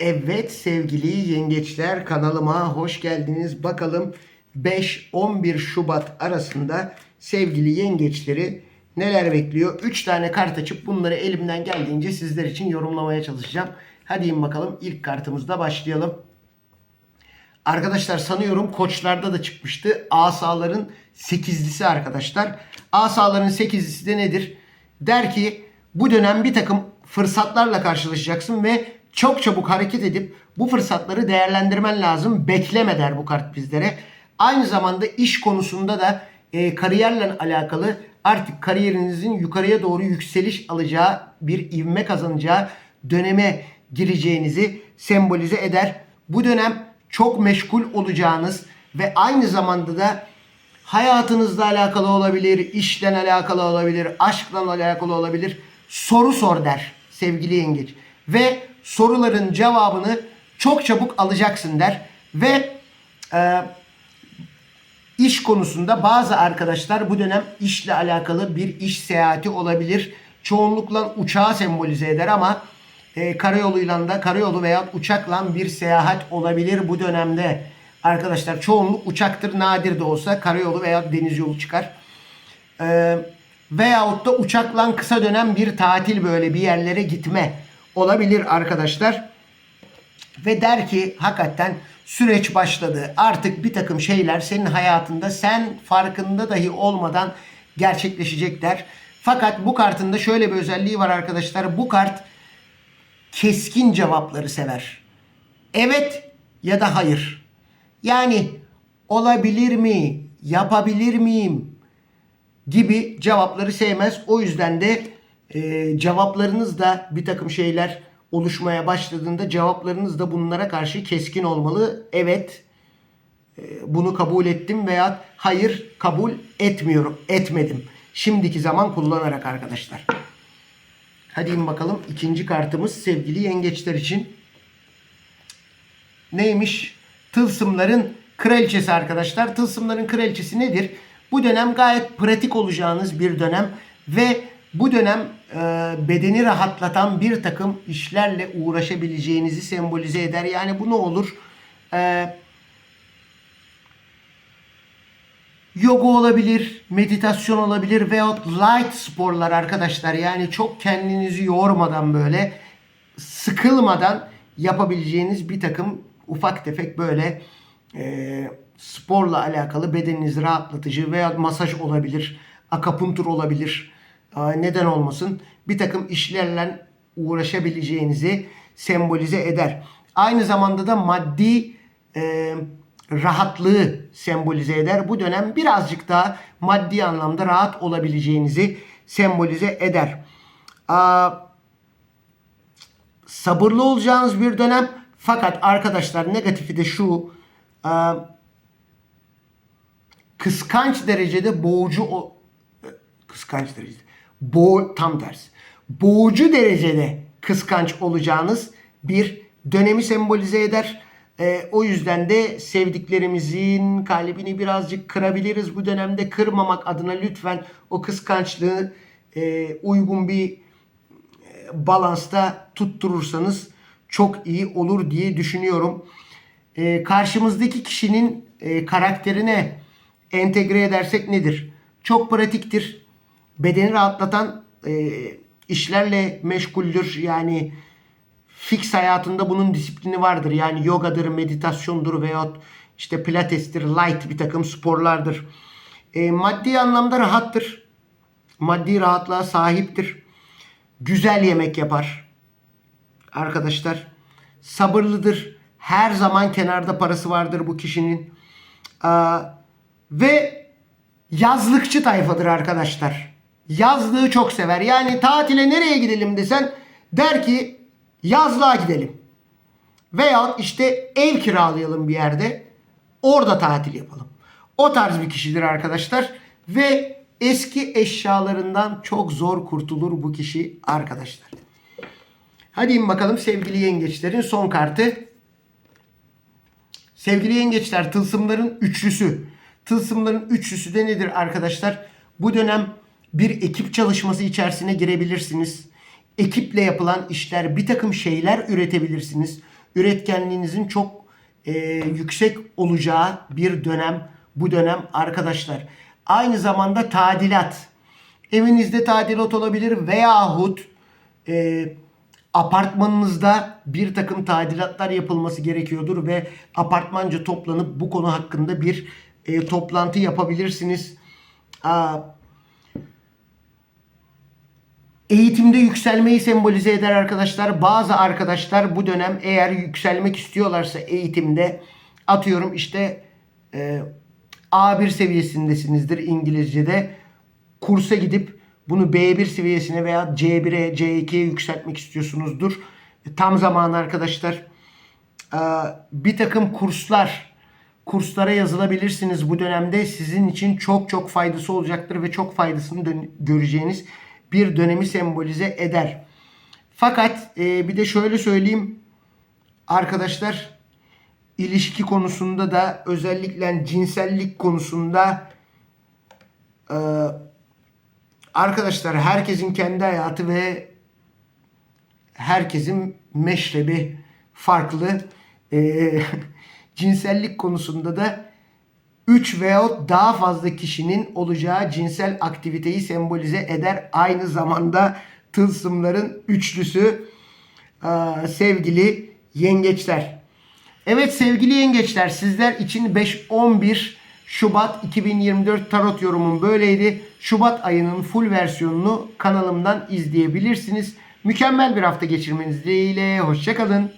Evet sevgili yengeçler kanalıma hoş geldiniz. Bakalım 5-11 Şubat arasında sevgili yengeçleri neler bekliyor? 3 tane kart açıp bunları elimden geldiğince sizler için yorumlamaya çalışacağım. Hadi in bakalım ilk kartımızda başlayalım. Arkadaşlar sanıyorum koçlarda da çıkmıştı. Asaların 8'lisi arkadaşlar. Asaların 8'lisi de nedir? Der ki bu dönem bir takım fırsatlarla karşılaşacaksın ve çok çabuk hareket edip bu fırsatları değerlendirmen lazım. Bekleme der bu kart bizlere. Aynı zamanda iş konusunda da e, kariyerle alakalı artık kariyerinizin yukarıya doğru yükseliş alacağı bir ivme kazanacağı döneme gireceğinizi sembolize eder. Bu dönem çok meşgul olacağınız ve aynı zamanda da hayatınızla alakalı olabilir, işle alakalı olabilir, aşkla alakalı olabilir. Soru sor der sevgili yengeç. Ve soruların cevabını çok çabuk alacaksın der. Ve e, iş konusunda bazı arkadaşlar bu dönem işle alakalı bir iş seyahati olabilir. Çoğunlukla uçağı sembolize eder ama e, karayoluyla da karayolu veya uçakla bir seyahat olabilir bu dönemde. Arkadaşlar çoğunluk uçaktır nadir de olsa karayolu veya deniz yolu çıkar. E, veyahut da uçakla kısa dönem bir tatil böyle bir yerlere gitme olabilir arkadaşlar. Ve der ki hakikaten süreç başladı. Artık bir takım şeyler senin hayatında sen farkında dahi olmadan gerçekleşecek der. Fakat bu kartın da şöyle bir özelliği var arkadaşlar. Bu kart keskin cevapları sever. Evet ya da hayır. Yani olabilir mi? Yapabilir miyim? gibi cevapları sevmez. O yüzden de e, cevaplarınız da bir takım şeyler oluşmaya başladığında cevaplarınız da bunlara karşı keskin olmalı. Evet e, bunu kabul ettim veya hayır kabul etmiyorum, etmedim. Şimdiki zaman kullanarak arkadaşlar. Hadi bakalım ikinci kartımız sevgili yengeçler için. Neymiş? Tılsımların kraliçesi arkadaşlar. Tılsımların kraliçesi nedir? Bu dönem gayet pratik olacağınız bir dönem ve bu dönem bedeni rahatlatan bir takım işlerle uğraşabileceğinizi sembolize eder. Yani bu ne olur? E, yoga olabilir, meditasyon olabilir veyahut light sporlar arkadaşlar. Yani çok kendinizi yormadan böyle sıkılmadan yapabileceğiniz bir takım ufak tefek böyle e, sporla alakalı bedeninizi rahatlatıcı veya masaj olabilir, akapuntur olabilir. Neden olmasın? Bir takım işlerle uğraşabileceğinizi sembolize eder. Aynı zamanda da maddi e, rahatlığı sembolize eder. Bu dönem birazcık daha maddi anlamda rahat olabileceğinizi sembolize eder. Aa, sabırlı olacağınız bir dönem. Fakat arkadaşlar negatifi de şu. Aa, kıskanç derecede boğucu o kıskanç derecede bo tam tersi. Boğucu derecede kıskanç olacağınız bir dönemi sembolize eder. Ee, o yüzden de sevdiklerimizin kalbini birazcık kırabiliriz. Bu dönemde kırmamak adına lütfen o kıskançlığı e, uygun bir e, balansta tutturursanız çok iyi olur diye düşünüyorum. E, karşımızdaki kişinin e, karakterine entegre edersek nedir? Çok pratiktir. Bedeni rahatlatan e, işlerle meşguldür. Yani fix hayatında bunun disiplini vardır. Yani yogadır, meditasyondur veyahut işte pilatestir, light bir takım sporlardır. E, maddi anlamda rahattır. Maddi rahatlığa sahiptir. Güzel yemek yapar. Arkadaşlar sabırlıdır. Her zaman kenarda parası vardır bu kişinin. Aa, ve yazlıkçı tayfadır arkadaşlar. Yazlığı çok sever. Yani tatile nereye gidelim desen der ki yazlığa gidelim. Veya işte ev kiralayalım bir yerde. Orada tatil yapalım. O tarz bir kişidir arkadaşlar. Ve eski eşyalarından çok zor kurtulur bu kişi arkadaşlar. Hadi in bakalım sevgili yengeçlerin son kartı. Sevgili yengeçler tılsımların üçlüsü. Tılsımların üçlüsü de nedir arkadaşlar? Bu dönem bir ekip çalışması içerisine girebilirsiniz. Ekiple yapılan işler, bir takım şeyler üretebilirsiniz. üretkenliğinizin çok e, yüksek olacağı bir dönem bu dönem arkadaşlar. Aynı zamanda tadilat. Evinizde tadilat olabilir veyahut e, apartmanınızda bir takım tadilatlar yapılması gerekiyordur ve apartmanca toplanıp bu konu hakkında bir e, toplantı yapabilirsiniz. Aa, Eğitimde yükselmeyi sembolize eder arkadaşlar. Bazı arkadaşlar bu dönem eğer yükselmek istiyorlarsa eğitimde atıyorum işte e, A1 seviyesindesinizdir İngilizce'de. Kursa gidip bunu B1 seviyesine veya C1'e, C2'ye yükseltmek istiyorsunuzdur. E, Tam zamanı arkadaşlar. Ee, bir takım kurslar, kurslara yazılabilirsiniz bu dönemde. Sizin için çok çok faydası olacaktır ve çok faydasını göreceğiniz bir dönemi sembolize eder. Fakat e, bir de şöyle söyleyeyim arkadaşlar ilişki konusunda da özellikle cinsellik konusunda e, arkadaşlar herkesin kendi hayatı ve herkesin meşrebi farklı. Ee, cinsellik konusunda da 3 veyahut daha fazla kişinin olacağı cinsel aktiviteyi sembolize eder. Aynı zamanda tılsımların üçlüsü Aa, sevgili yengeçler. Evet sevgili yengeçler sizler için 5-11 Şubat 2024 tarot yorumum böyleydi. Şubat ayının full versiyonunu kanalımdan izleyebilirsiniz. Mükemmel bir hafta geçirmeniz dileğiyle. Hoşçakalın.